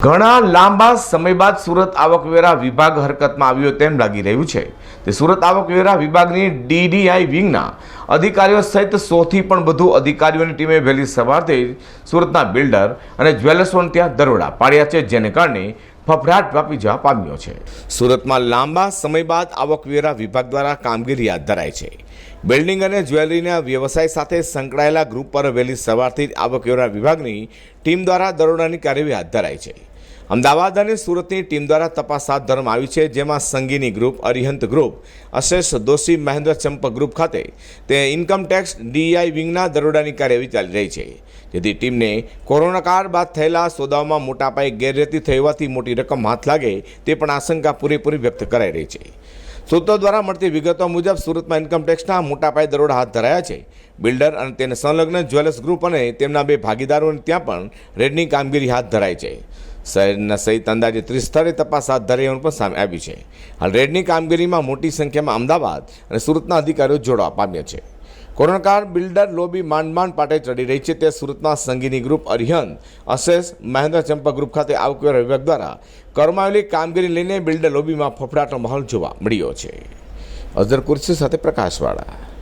ઘણા લાંબા સમય બાદ સુરત આવકવેરા વિભાગ હરકતમાં આવ્યો તેમ લાગી રહ્યું છે. તે સુરત આવકવેરા વિભાગની ડીડીઆઈ વિંગના અધિકારીઓ સહિત સોથી પણ વધુ અધિકારીઓની ટીમે વહેલી સવારથી સુરતના બિલ્ડર અને જ્વેલર્સોને ત્યાં દરોડા પાડ્યા છે, જેને કારણે ફફડાટ વ્યાપી જવા પામ્યો છે. સુરતમાં લાંબા સમય બાદ આવકવેરા વિભાગ દ્વારા કામગીરી હાથ ધરાય છે. બિલ્ડિંગ અને જ્વેલરીના વ્યવસાય સાથે સંકળાયેલા ગ્રુપ પર વહેલી સવારથી જ આવકવેરા વિભાગની ટીમ દ્વારા દરોડાની કાર્યવાહી હાથ ધરાઈ છે. અમદાવાદ અને સુરતની ટીમ દ્વારા તપાસ હાથ ધરવામાં આવી છે, જેમાં Sangini group, Arihant group, Ashesh Doshi Mahendra Champak group ખાતે તે ઇન્કમ ટેક્સ ડીઆઈ વિંગના દરોડાની કાર્યવાહી ચાલી રહી છે. જેથી ટીમને કોરોના કાળ બાદ થયેલા સોદાઓમાં મોટા પાયે ગેરરીતિ થઈ હોવાથી મોટી રકમ હાથ લાગે તે પણ આશંકા પૂરેપૂરી વ્યક્ત કરાઈ રહી છે. સૂત્રો દ્વારા મળતી વિગતો મુજબ સુરતમાં ઇન્કમટેક્સના મોટાપાયે મોટા પાયે દરોડા હાથ ધરાયા છે. બિલ્ડર અને તેને સંલગ્ન જ્વેલર્સ ગ્રુપ અને તેમના બે ભાગીદારોને ત્યાં પણ રેડની કામગીરી હાથ ધરાઈ છે. શહેરના સહિત અંદાજે ત્રીસ તપાસ હાથ ધરાઈ પણ સામે આવી છે. હાલ રેડની કામગીરીમાં મોટી સંખ્યામાં અમદાવાદ અને સુરતના અધિકારીઓ જોડવા પામ્યા છે. કોરોનાકાળ બિલ્ડર લોબી માંડ માંડ પાટે ચડી રહી છે. તે સુરતના સંગીની ગ્રુપ અરિહંત, અશેષ, મહેન્દ્ર ચંપક ગ્રુપ ખાતે આવકવેરા વિભાગ દ્વારા કરવામાં આવેલી કામગીરી લઈને બિલ્ડર લોબીમાં ફફડાટનો માહોલ જોવા મળ્યો છે. અઝર કુર્સી સાથે પ્રકાશવાળા.